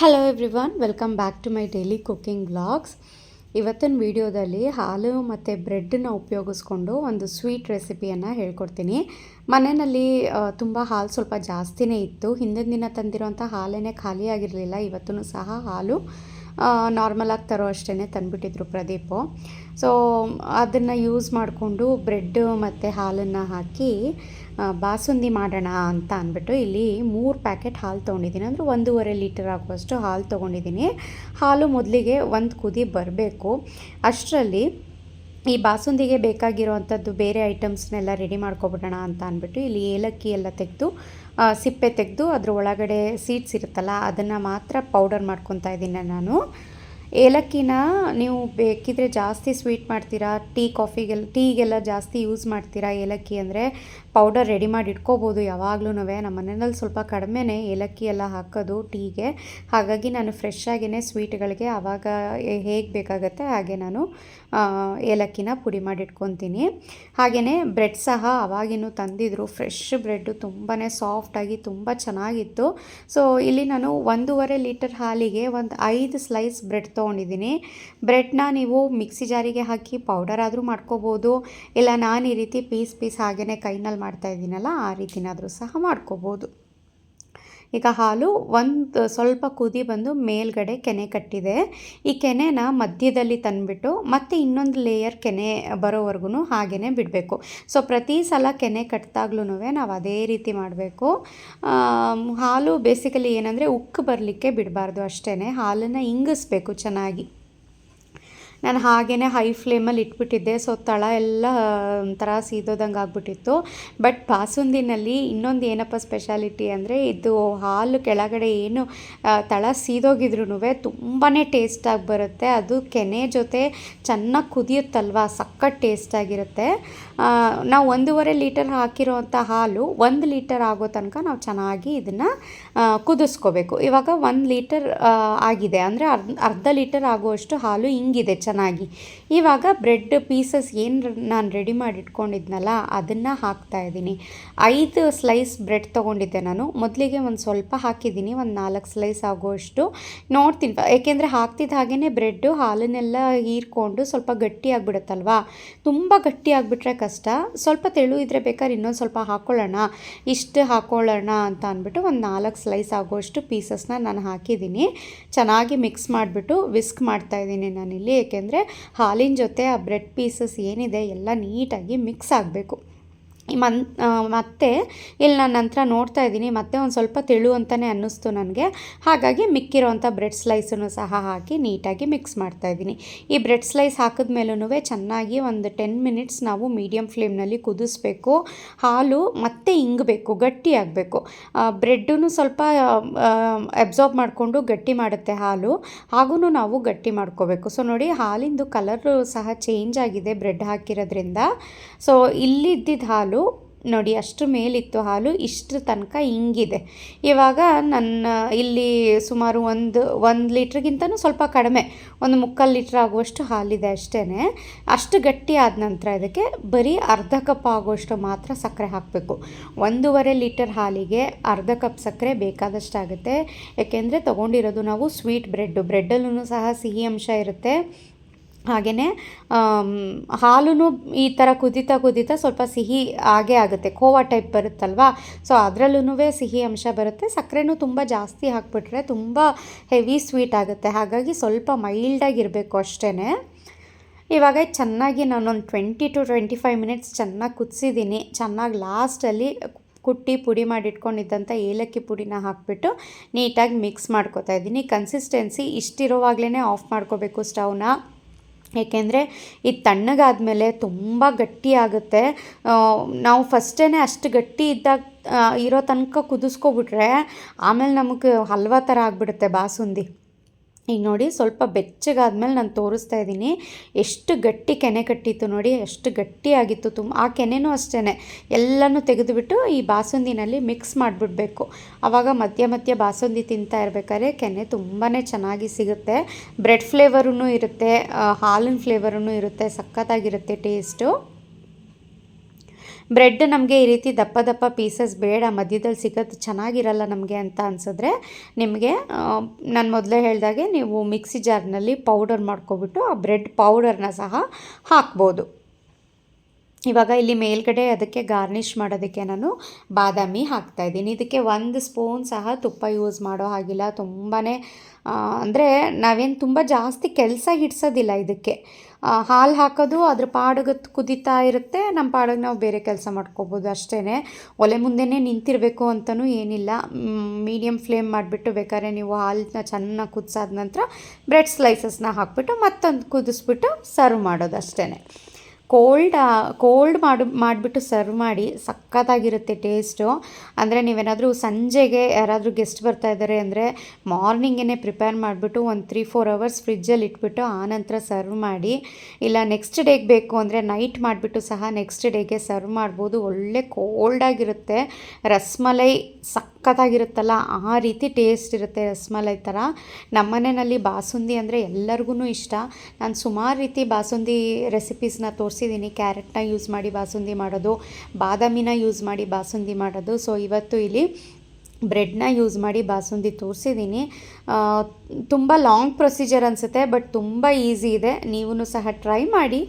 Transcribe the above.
Hello everyone welcome back to my daily cooking blogs ಇವತ್ತಿನ ವಿಡಿಯೋದಲ್ಲಿ ಹಾಲು ಮತ್ತು ಬ್ರೆಡ್ನ ಉಪಯೋಗಿಸ್ಕೊಂಡು ಒಂದು ಸ್ವೀಟ್ ರೆಸಿಪಿಯನ್ನು ಹೇಳ್ಕೊಡ್ತೀನಿ. ಮನೆಯಲ್ಲಿ ತುಂಬ ಹಾಲು ಸ್ವಲ್ಪ ಜಾಸ್ತಿನೇ ಇತ್ತು. ಹಿಂದಿನ ದಿನ ತಂದಿರೋಂಥ ಹಾಲೇ ಖಾಲಿಯಾಗಿರಲಿಲ್ಲ ಇವತ್ತೂ ಸಹ ಹಾಲು ನಾರ್ಮಲಾಗಿ ತರೋ ಅಷ್ಟೇ ತಂದುಬಿಟ್ಟಿದ್ರು ಪ್ರದೀಪು. ಸೊ ಅದನ್ನು ಯೂಸ್ ಮಾಡಿಕೊಂಡು ಬ್ರೆಡ್ ಮತ್ತು ಹಾಲನ್ನು ಹಾಕಿ ಬಾಸುಂದಿ ಮಾಡೋಣ ಅಂತ ಅಂದ್ಬಿಟ್ಟು ಇಲ್ಲಿ ಮೂರು ಪ್ಯಾಕೆಟ್ ಹಾಲು ತೊಗೊಂಡಿದ್ದೀನಿ. ಅಂದರೆ ಒಂದೂವರೆ ಲೀಟರ್ ಆಗುವಷ್ಟು ಹಾಲು ತೊಗೊಂಡಿದ್ದೀನಿ. ಹಾಲು ಮೊದಲಿಗೆ ಒಂದು ಕುದಿ ಬರಬೇಕು. ಅಷ್ಟರಲ್ಲಿ ಈ ಬಾಸುಂದಿಗೆ ಬೇಕಾಗಿರುವಂಥದ್ದು ಬೇರೆ ಐಟಮ್ಸ್ನೆಲ್ಲ ರೆಡಿ ಮಾಡ್ಕೊಬಿಡೋಣ ಅಂತ ಅಂದ್ಬಿಟ್ಟು ಇಲ್ಲಿ ಏಲಕ್ಕಿ ಎಲ್ಲ ತೆಗೆದು ಸಿಪ್ಪೆ ತೆಗೆದು ಅದರ ಒಳಗಡೆ ಸೀಡ್ಸ್ ಇರುತ್ತಲ್ಲ ಅದನ್ನು ಮಾತ್ರ ಪೌಡರ್ ಮಾಡ್ಕೊತಾ ಇದ್ದೀನಿ ನಾನು. ಏಲಕ್ಕಿನ ನೀವು ಬೇಕಿದ್ರೆ ಜಾಸ್ತಿ ಸ್ವೀಟ್ ಮಾಡ್ತೀರಾ ಟೀ ಕಾಫಿಗೆಲ್ಲ ಟೀಗೆಲ್ಲ ಜಾಸ್ತಿ ಯೂಸ್ ಮಾಡ್ತೀರಾ ಏಲಕ್ಕಿ ಅಂದರೆ ಪೌಡರ್ ರೆಡಿ ಮಾಡಿ ಇಟ್ಕೋಬೋದು ಯಾವಾಗ್ಲೂ ನಮ್ಮ ಮನೆಯಲ್ಲಿ ಸ್ವಲ್ಪ ಕಡಿಮೆನೇ ಏಲಕ್ಕಿ ಎಲ್ಲ ಹಾಕೋದು ಟೀಗೆ ಹಾಗಾಗಿ ನಾನು ಫ್ರೆಶ್ ಆಗಿನೇ ಸ್ವೀಟ್ಗಳಿಗೆ ಆವಾಗ ಹೇಗೆ ಬೇಕಾಗತ್ತೆ ಹಾಗೆ ನಾನು ಏಲಕ್ಕಿನ ಪುಡಿ ಮಾಡಿ ಇಟ್ಕೊತೀನಿ. ಹಾಗೆಯೇ ಬ್ರೆಡ್ ಸಹ ಅವಾಗಿನೂ ತಂದಿದ್ರು. ಫ್ರೆಶ್ ಬ್ರೆಡ್ಡು ತುಂಬಾ ಸಾಫ್ಟಾಗಿ ತುಂಬ ಚೆನ್ನಾಗಿತ್ತು. ಸೊ ಇಲ್ಲಿ ನಾನು ಒಂದೂವರೆ ಲೀಟರ್ ಹಾಲಿಗೆ ಒಂದು ಐದು ಸ್ಲೈಸ್ ಬ್ರೆಡ್ ತೊಗೊಂಡಿದ್ದೀನಿ. ಬ್ರೆಡ್ನ ನೀವು ಮಿಕ್ಸಿ ಜಾರಿಗೆ ಹಾಕಿ ಪೌಡರ್ ಆದರೂ ಮಾಡ್ಕೋಬೋದು. ಇಲ್ಲ ನಾನು ಈ ರೀತಿ ಪೀಸ್ ಪೀಸ್ ಹಾಗೆಯೇ ಕೈನಲ್ಲಿ ಮಾಡ್ತಾ ಇದ್ದೀನಲ್ಲ, ಆ ರೀತಿನಾದರೂ ಸಹ ಮಾಡ್ಕೋಬೋದು. ಈಗ ಹಾಲು ಒಂದು ಸ್ವಲ್ಪ ಕುದಿ ಬಂದು ಮೇಲ್ಗಡೆ ಕೆನೆ ಕಟ್ಟಿದೆ. ಈ ಕೆನೆನ ಮಧ್ಯದಲ್ಲಿ ತಂದುಬಿಟ್ಟು ಮತ್ತೆ ಇನ್ನೊಂದು ಲೇಯರ್ ಕೆನೆ ಬರೋವರೆಗೂ ಹಾಗೆಯೇ ಬಿಡಬೇಕು. ಸೊ ಪ್ರತಿ ಸಲ ಕೆನೆ ಕಟ್ಟಿದಾಗ್ಲೂ ನಾವು ಅದೇ ರೀತಿ ಮಾಡಬೇಕು. ಹಾಲು ಬೇಸಿಕಲಿ ಏನಂದರೆ ಉಕ್ಕು ಬರಲಿಕ್ಕೆ ಬಿಡಬಾರ್ದು ಅಷ್ಟೇ ಹಾಲನ್ನು ಇಂಗಿಸ್ಬೇಕು ಚೆನ್ನಾಗಿ. ನಾನು ಹಾಗೇ ಹೈ ಫ್ಲೇಮಲ್ಲಿ ಇಟ್ಬಿಟ್ಟಿದ್ದೆ. ಸೊ ತಳ ಎಲ್ಲ ಒಂಥರ ಸೀದೋದಂಗೆ ಆಗ್ಬಿಟ್ಟಿತ್ತು. ಬಟ್ ಬಾಸುಂದಿನಲ್ಲಿ ಇನ್ನೊಂದು ಏನಪ್ಪ ಸ್ಪೆಷಾಲಿಟಿ ಅಂದರೆ, ಇದು ಹಾಲು ಕೆಳಗಡೆ ಏನು ತಳ ಸೀದೋಗಿದ್ರೂ ತುಂಬಾ ಟೇಸ್ಟಾಗಿ ಬರುತ್ತೆ. ಅದು ಕೆನೆ ಜೊತೆ ಚೆನ್ನಾಗಿ ಕುದಿಯುತ್ತಲ್ವ? ಸಕ್ಕತ್ ಟೇಸ್ಟಾಗಿರುತ್ತೆ ನಾವು ಒಂದೂವರೆ ಲೀಟರ್ ಹಾಕಿರೋವಂಥ ಹಾಲು ಒಂದು ಲೀಟರ್ ಆಗೋ ತನಕ ನಾವು ಚೆನ್ನಾಗಿ ಇದನ್ನು ಕುದಿಸ್ಕೋಬೇಕು. ಇವಾಗ ಒಂದು ಲೀಟರ್ ಆಗಿದೆ. ಅಂದರೆ ಅರ್ಧ ಅರ್ಧ ಲೀಟರ್ ಆಗುವಷ್ಟು ಹಾಲು ಹಿಂಗಿದೆ ಚೆನ್ನಾಗಿ ಇವಾಗ ಬ್ರೆಡ್ ಪೀಸಸ್ ಏನು ನಾನು ರೆಡಿ ಮಾಡಿ ಇಟ್ಕೊಂಡಿದ್ನಲ್ಲ ಅದನ್ನು ಹಾಕ್ತಾ ಇದ್ದೀನಿ. ಐದು ಸ್ಲೈಸ್ ಬ್ರೆಡ್ ತೊಗೊಂಡಿದ್ದೆ ನಾನು. ಮೊದಲಿಗೆ ಒಂದು ಸ್ವಲ್ಪ ಹಾಕಿದ್ದೀನಿ, ಒಂದು ನಾಲ್ಕು ಸ್ಲೈಸ್ ಆಗುವಷ್ಟು ನೋಡ್ತೀನಿ. ಏಕೆಂದರೆ ಹಾಕ್ತಿದ್ದ ಹಾಗೆಯೇ ಬ್ರೆಡ್ಡು ಹಾಲನ್ನೆಲ್ಲ ಹೀರ್ಕೊಂಡು ಸ್ವಲ್ಪ ಗಟ್ಟಿ ತುಂಬ ಗಟ್ಟಿ ಆಗಿಬಿಟ್ರೆ ಕಷ್ಟ. ಸ್ವಲ್ಪ ತೆಳು ಇದ್ರೆ ಬೇಕಾದ್ರೆ ಇನ್ನೊಂದು ಸ್ವಲ್ಪ ಹಾಕ್ಕೊಳ್ಳೋಣ ಇಷ್ಟು ಹಾಕ್ಕೊಳ್ಳೋಣ ಅಂತ ಅಂದ್ಬಿಟ್ಟು ಒಂದು ನಾಲ್ಕು ಸ್ಲೈಸ್ ಆಗೋಷ್ಟು ಪೀಸಸ್ನ ನಾನು ಹಾಕಿದ್ದೀನಿ. ಚೆನ್ನಾಗಿ ಮಿಕ್ಸ್ ಮಾಡಿಬಿಟ್ಟು ವಿಸ್ಕ್ ಮಾಡ್ತಾ ಇದ್ದೀನಿ ನಾನಿಲ್ಲಿ, ಏಕೆಂದರೆ ಹಾಲಿನ ಜೊತೆ ಆ ಬ್ರೆಡ್ ಪೀಸಸ್ ಏನಿದೆ ಎಲ್ಲ ನೀಟಾಗಿ ಮಿಕ್ಸ್ ಆಗಬೇಕು. ಮನ್ ಮತ್ತೆ ಇಲ್ಲಿ ನಾನು ನಂತರ ನೋಡ್ತಾ ಇದ್ದೀನಿ, ಮತ್ತೆ ಒಂದು ಸ್ವಲ್ಪ ತೆಳು ಅಂತಲೇ ಅನ್ನಿಸ್ತು ನನಗೆ. ಹಾಗಾಗಿ ಮಿಕ್ಕಿರೋವಂಥ ಬ್ರೆಡ್ ಸ್ಲೈಸನ್ನು ಸಹ ಹಾಕಿ ನೀಟಾಗಿ ಮಿಕ್ಸ್ ಮಾಡ್ತಾ ಇದ್ದೀನಿ. ಈ ಬ್ರೆಡ್ ಸ್ಲೈಸ್ ಹಾಕಿದ ಮೇಲೂ ಚೆನ್ನಾಗಿ ಒಂದು ಟೆನ್ ಮಿನಿಟ್ಸ್ ನಾವು ಮೀಡಿಯಮ್ ಫ್ಲೇಮ್ನಲ್ಲಿ ಕುದಿಸ್ಬೇಕು. ಹಾಲು ಮತ್ತೆ ಇಂಗಬೇಕು ಗಟ್ಟಿ ಆಗಬೇಕು. ಬ್ರೆಡ್ಡೂ ಸ್ವಲ್ಪ ಅಬ್ಸಾರ್ಬ್ ಮಾಡಿಕೊಂಡು ಗಟ್ಟಿ ಮಾಡುತ್ತೆ ಹಾಲು. ಹಾಗೂ ನಾವು ಗಟ್ಟಿ ಮಾಡ್ಕೋಬೇಕು. ಸೊ, ನೋಡಿ ಹಾಲಿಂದು ಕಲರು ಸಹ ಚೇಂಜ್ ಆಗಿದೆ ಬ್ರೆಡ್ ಹಾಕಿರೋದ್ರಿಂದ. ಸೊ ಇಲ್ಲಿದ್ದಿದ್ದ ಹಾಲು ನೋಡಿ ಅಷ್ಟು ಮೇಲಿತ್ತು ಹಾಲು ಇಷ್ಟು ತನಕ ಹಿಂಗಿದೆ ಇವಾಗ ನನ್ನ ಇಲ್ಲಿ ಸುಮಾರು ಒಂದು ಒಂದು ಲೀಟ್ರಿಗಿಂತನೂ ಸ್ವಲ್ಪ ಕಡಿಮೆ, ಒಂದು ಮುಕ್ಕಾಲು ಲೀಟ್ರ್ ಆಗುವಷ್ಟು ಹಾಲಿದೆ ಅಷ್ಟೇ ಅಷ್ಟು ಗಟ್ಟಿ ಆದ ನಂತರ ಇದಕ್ಕೆ ಬರೀ ಅರ್ಧ ಕಪ್ ಆಗುವಷ್ಟು ಮಾತ್ರ ಸಕ್ಕರೆ ಹಾಕಬೇಕು. ಒಂದೂವರೆ ಲೀಟರ್ ಹಾಲಿಗೆ ಅರ್ಧ ಕಪ್ ಸಕ್ಕರೆ ಬೇಕಾದಷ್ಟು ಆಗುತ್ತೆ ಯಾಕೆಂದರೆ ತೊಗೊಂಡಿರೋದು ನಾವು ಸ್ವೀಟ್ ಬ್ರೆಡ್ಡು. ಬ್ರೆಡ್ಡಲ್ಲೂ ಸಹ ಸಿಹಿ ಅಂಶ ಇರುತ್ತೆ. ಹಾಗೆಯೇ ಹಾಲು ಈ ಥರ ಕುದೀತಾ ಕುದೀತಾ ಸ್ವಲ್ಪ ಸಿಹಿ ಆಗೇ ಆಗುತ್ತೆ ಖೋವಾ ಟೈಪ್ ಬರುತ್ತಲ್ವಾ? ಸೊ ಅದರಲ್ಲೂ ಸಿಹಿ ಅಂಶ ಬರುತ್ತೆ. ಸಕ್ಕರೆನೂ ತುಂಬ ಜಾಸ್ತಿ ಹಾಕ್ಬಿಟ್ರೆ ತುಂಬ ಹೆವಿ ಸ್ವೀಟ್ ಆಗುತ್ತೆ. ಹಾಗಾಗಿ ಸ್ವಲ್ಪ ಮೈಲ್ಡಾಗಿರಬೇಕು ಅಷ್ಟೇ ಇವಾಗ ಚೆನ್ನಾಗಿ ನಾನೊಂದು twenty two twenty five minutes ಚೆನ್ನಾಗಿ ಕುದಿಸಿದ್ದೀನಿ. ಚೆನ್ನಾಗಿ ಲಾಸ್ಟಲ್ಲಿ ಕುಟ್ಟಿ ಪುಡಿ ಮಾಡಿಟ್ಕೊಂಡಿದ್ದಂಥ ಏಲಕ್ಕಿ ಪುಡಿನ ಹಾಕಿಬಿಟ್ಟು ನೀಟಾಗಿ ಮಿಕ್ಸ್ ಮಾಡ್ಕೋತಾ ಇದ್ದೀನಿ. ಕನ್ಸಿಸ್ಟೆನ್ಸಿ ಇಷ್ಟಿರೋವಾಗಲೇ ಆಫ್ ಮಾಡ್ಕೋಬೇಕು ಸ್ಟವ್ನ. ಏಕೆಂದರೆ ಇದು ತಣ್ಣಗಾದಮೇಲೆ ತುಂಬ ಗಟ್ಟಿ ಆಗುತ್ತೆ. ಆ, ನಾವು ಫಸ್ಟೇ ಅಷ್ಟು ಗಟ್ಟಿ ಇದ್ದಾಗ ಇರೋ ತನಕ ಕುದಿಸ್ಕೊಬಿಟ್ರೆ ಆಮೇಲೆ ನಮಗೆ ಹಲ್ವಾ ಥರ ಆಗಿಬಿಡುತ್ತೆ ಬಾಸುಂದಿ. ಈಗ ನೋಡಿ ಸ್ವಲ್ಪ ಬೆಚ್ಚಗಾದ್ಮೇಲೆ ನಾನು ತೋರಿಸ್ತಾ ಇದ್ದೀನಿ. ಎಷ್ಟು ಗಟ್ಟಿ ಕೆನೆ ಕಟ್ಟಿತ್ತು ನೋಡಿ, ಎಷ್ಟು ಗಟ್ಟಿಯಾಗಿತ್ತು ತುಂಬ. ಆ ಕೆನೆನೂ ಅಷ್ಟೇ ಎಲ್ಲನೂ ತೆಗೆದುಬಿಟ್ಟು ಈ ಬಾಸುಂದಿನಲ್ಲಿ ಮಿಕ್ಸ್ ಮಾಡಿಬಿಡ್ಬೇಕು. ಆವಾಗ ಮಧ್ಯ ಮಧ್ಯ ಬಾಸುಂದಿ ತಿಂತಾ ಇರ್ಬೇಕಾದ್ರೆ ಕೆನೆ ತುಂಬಾ ಚೆನ್ನಾಗಿ ಸಿಗುತ್ತೆ. ಬ್ರೆಡ್ ಫ್ಲೇವರೂ ಇರುತ್ತೆ ಹಾಲಿನ ಫ್ಲೇವರೂ ಇರುತ್ತೆ, ಸಖತ್ತಾಗಿರುತ್ತೆ ಟೇಸ್ಟು ಬ್ರೆಡ್ ನಮಗೆ ಈ ರೀತಿ ದಪ್ಪ ದಪ್ಪ ಪೀಸಸ್ ಬೇಡ, ಮಧ್ಯದಲ್ಲಿ ಸಿಗೋದು ಚೆನ್ನಾಗಿರಲ್ಲ ನಮಗೆ ಅಂತ ಅನಿಸಿದ್ರೆ ನಿಮಗೆ ನಾನು ಮೊದಲೇ ಹೇಳಿದಾಗೆ ನೀವು ಮಿಕ್ಸಿ ಜಾರ್ನಲ್ಲಿ ಪೌಡರ್ ಮಾಡ್ಕೊಬಿಟ್ಟು ಆ ಬ್ರೆಡ್ ಪೌಡರ್ನ ಸಹ ಹಾಕ್ಬೋದು. ಇವಾಗ ಇಲ್ಲಿ ಮೇಲ್ಗಡೆ ಅದಕ್ಕೆ ಗಾರ್ನಿಷ್ ಮಾಡೋದಕ್ಕೆ ನಾನು ಬಾದಾಮಿ ಹಾಕ್ತಾ ಇದ್ದೀನಿ. ಇದಕ್ಕೆ ಒಂದು ಸ್ಪೂನ್ ಸಹ ತುಪ್ಪ ಯೂಸ್ ಮಾಡೋ ಹಾಗಿಲ್ಲ. ತುಂಬಾ ಅಂದರೆ ನಾವೇನು ತುಂಬ ಜಾಸ್ತಿ ಕೆಲಸ ಹಿಡ್ಸೋದಿಲ್ಲ ಇದಕ್ಕೆ. ಹಾಲು ಹಾಕೋದು ಅದ್ರ ಪಾಡಿಗೆ ಕುದಿತಾ ಇರುತ್ತೆ. ನಮ್ಮ ಪಾಡಿಗೆ ನಾವು ಬೇರೆ ಕೆಲಸ ಮಾಡ್ಕೋಬೋದು ಅಷ್ಟೇ ಒಲೆ ಮುಂದೆನೇ ನಿಂತಿರಬೇಕು ಅಂತಲೂ ಏನಿಲ್ಲ. ಮೀಡಿಯಮ್ ಫ್ಲೇಮ್ ಮಾಡಿಬಿಟ್ಟು ಬೇಕಾದ್ರೆ ನೀವು ಹಾಲನ್ನ ಚೆನ್ನಾಗಿ ಕುದಿಸಾದ ನಂತರ ಬ್ರೆಡ್ ಸ್ಲೈಸಸ್ನ ಹಾಕ್ಬಿಟ್ಟು ಮತ್ತೊಂದು ಕುದಿಸ್ಬಿಟ್ಟು ಸರ್ವ್ ಮಾಡೋದು ಅಷ್ಟೇ ಕೋಲ್ಡ್ ಕೋಲ್ಡ್ ಮಾಡಿ, ಮಾಡಿಬಿಟ್ಟು ಸರ್ವ್ ಮಾಡಿ ಸಖತ್ತಾಗಿರುತ್ತೆ ಟೇಸ್ಟು. ಅಂದರೆ ನೀವೇನಾದರೂ ಸಂಜೆಗೆ ಯಾರಾದರೂ ಗೆಸ್ಟ್ ಬರ್ತಾ ಇದ್ದಾರೆ ಅಂದರೆ ಮಾರ್ನಿಂಗೇ ಪ್ರಿಪೇರ್ ಮಾಡಿಬಿಟ್ಟು ಒಂದು ತ್ರೀ ಫೋರ್ ಅವರ್ಸ್ ಫ್ರಿಜ್ಜಲ್ಲಿ ಇಟ್ಬಿಟ್ಟು ಆನಂತರ ಸರ್ವ್ ಮಾಡಿ. ಇಲ್ಲ ನೆಕ್ಸ್ಟ್ ಡೇಗೆ ಬೇಕು ಅಂದರೆ ನೈಟ್ ಮಾಡಿಬಿಟ್ಟು ಸಹ ನೆಕ್ಸ್ಟ್ ಡೇಗೆ ಸರ್ವ್ ಮಾಡ್ಬೋದು. ಒಳ್ಳೆ ಕೋಲ್ಡಾಗಿರುತ್ತೆ ರಸ್ಮಲೈ ಸಖತ್ತಾಗಿರುತ್ತಲ್ಲ? ಆ ರೀತಿ ಟೇಸ್ಟ್ ಇರುತ್ತೆ ರಸ್ಮಲೈ ಥರ ನಮ್ಮನೆಯಲ್ಲಿ ಬಾಸುಂದಿ ಅಂದರೆ ಎಲ್ಲರಿಗೂ ಇಷ್ಟ. ನಾನು ಸುಮಾರು ರೀತಿ ಬಾಸುಂದಿ ರೆಸಿಪೀಸ್ನ ತೋರಿಸಿದ್ದೀನಿ ಕ್ಯಾರೆಟ್ನ ಯೂಸ್ ಮಾಡಿ ಬಾಸುಂದಿ ಮಾಡೋದು, ಬಾದಾಮಿನ ಯೂಸ್ ಮಾಡಿ ಬಾಸುಂದಿ ಮಾಡೋದು. ಸೊ ಇವತ್ತು ಇಲ್ಲಿ ಬ್ರೆಡ್ನ ಯೂಸ್ ಮಾಡಿ ಬಾಸುಂದಿ ತೋರಿಸಿದ್ದೀನಿ ತುಂಬ ಲಾಂಗ್ ಪ್ರೊಸೀಜರ್ ಅನಿಸುತ್ತೆ ಬಟ್ ತುಂಬ ಈಸಿ ಇದೆ. ನೀವು ಸಹ ಟ್ರೈ ಮಾಡಿ.